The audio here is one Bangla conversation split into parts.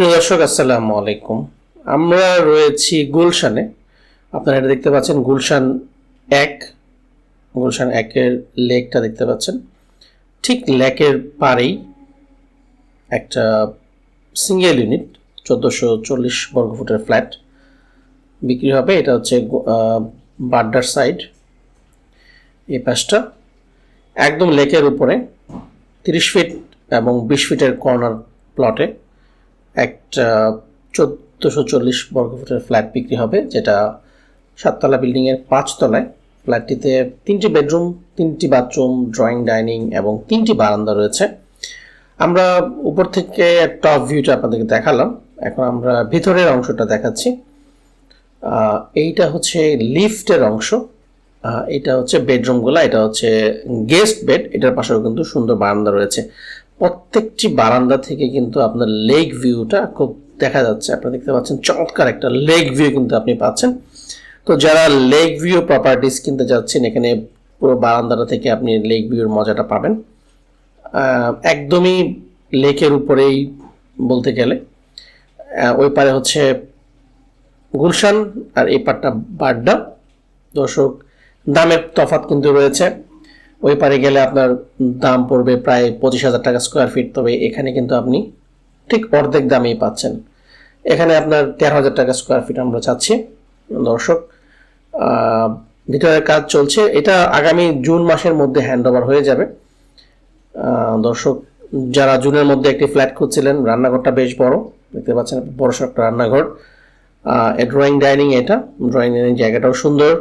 প্রিয় দর্শক, আসসালামু আলাইকুম। আমরা রয়েছি গুলশানে। আপনারা এটা দেখতে পাচ্ছেন, গুলশান এক। গুলশান একের লেকটা দেখতে পাচ্ছেন। ঠিক লেকের পারেই একটা সিঙ্গেল ইউনিট চোদ্দোশো চল্লিশ বর্গফুটের ফ্ল্যাট বিক্রি হবে। এটা হচ্ছে বাড্ডার সাইড এই পাশটা একদম লেকের উপরে, তিরিশ ফিট এবং বিশ ফিটের কর্নার প্লটে একটা চোদ্দোশো চল্লিশ বর্গফুটের ফ্ল্যাট বিক্রি হবে, যেটা সাততলা বিল্ডিংয়ের পাঁচতলায়। ফ্ল্যাটটিতে তিনটি বেডরুম তিনটি বাথরুম ড্রয়িং ডাইনিং এবং তিনটি বারান্দা রয়েছে। আমরা উপর থেকে টপ ভিউটা আপনাদেরকে দেখালাম। এখন আমরা ভিতরের অংশটা দেখাচ্ছি। এইটা হচ্ছে লিফটের অংশ। এটা হচ্ছে বেডরুমগুলো এটা হচ্ছে গেস্ট বেড এটার পাশেও কিন্তু সুন্দর বারান্দা রয়েছে। প্রত্যেকটি বারান্দা থেকে কিন্তু আপনার লেক ভিউটা খুব দেখা যাচ্ছে। আপনারা দেখতে পাচ্ছেন চমৎকার একটা লেক ভিউ কিন্তু আপনি পাচ্ছেন। তো যারা লেক ভিউ প্রপার্টিস কিনতে যাচ্ছেন, এখানে পুরো বারান্দাটা থেকে আপনি লেক ভিউর মজাটা পাবেন। একদমই লেকের উপরেই বলতে গেলে। ওই পারে হচ্ছে গুলশান আর এই পাটটা বাড্ডা। দর্শক, দামের তফাৎ কিন্তু রয়েছে। ওই পারে গেলে আপনার দাম পড়বে প্রায় পঁচিশ হাজার টাকা স্কোয়ার ফিট তবে এখানে কিন্তু আপনি ঠিক অর্ধেক দামেই পাচ্ছেন। এখানে আপনার তেরো হাজার টাকা স্কোয়ার ফিট আমরা চাচ্ছি, দর্শক। ভিতরের কাজ চলছে। এটা আগামী জুন মাসের মধ্যে হ্যান্ড ওভার হয়ে যাবে। দর্শক, যারা জুনের মধ্যে একটি ফ্ল্যাট খুঁজছিলেন, রান্নাঘরটা বেশ বড়। দেখতে পাচ্ছেন বড়সড় একটা রান্নাঘর। ড্রয়িং ডাইনিং এটা। ড্রয়িং ডাইনিং জায়গাটাও সুন্দর।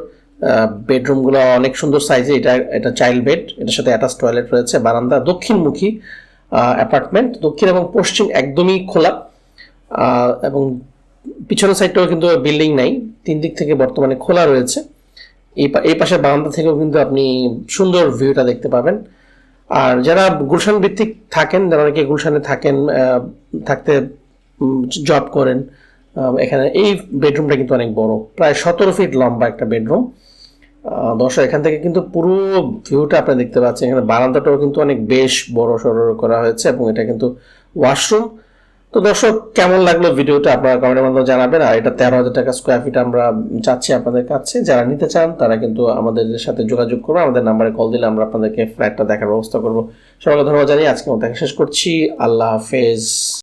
বেডরুমগুলো অনেক সুন্দর সাইজে এটা এটা চাইল্ড বেড এটার সাথে অ্যাটাচ টয়লেট রয়েছে। বারান্দা দক্ষিণমুখী অ্যাপার্টমেন্ট দক্ষিণ এবং পশ্চিম একদমই খোলা। এবং পিছনের সাইডটাও কিন্তু বিল্ডিং নাই। তিন দিক থেকে বর্তমানে খোলা রয়েছে। এই পাশে বারান্দা থেকেও কিন্তু আপনি সুন্দর ভিউটা দেখতে পাবেন। আর যারা গুলশান ভিত্তিক থাকেন, যারা অনেকে গুলশানে থাকেন থাকতে জব করেন এখানে এই বেডরুমটা কিন্তু অনেক বড়। প্রায় সতেরো ফিট লম্বা একটা বেডরুম দর্শক, এখান থেকে কিন্তু পুরো ভিউটা আপনি দেখতে পাচ্ছেন। এখানে বারান্দাটাও কিন্তু অনেক বেশ বড় সড়ো করা হয়েছে এবং এটা কিন্তু ওয়াশরুম তো দর্শক, কেমন লাগল ভিডিওটা আপনারা কমেন্টের মাধ্যমে জানাবেন। আর এটা তেরো হাজার টাকা স্কোয়ার ফিট আমরা চাচ্ছি আপনাদের কাছে। যারা নিতে চান, তারা কিন্তু আমাদের সাথে যোগাযোগ করব আমাদের নাম্বারে কল দিলে আমরা আপনাদেরকে ফ্ল্যাটটা দেখার ব্যবস্থা করব। সবাইকে ধন্যবাদ জানিয়ে আজকে মতো শেষ করছি। আল্লাহ হাফেজ।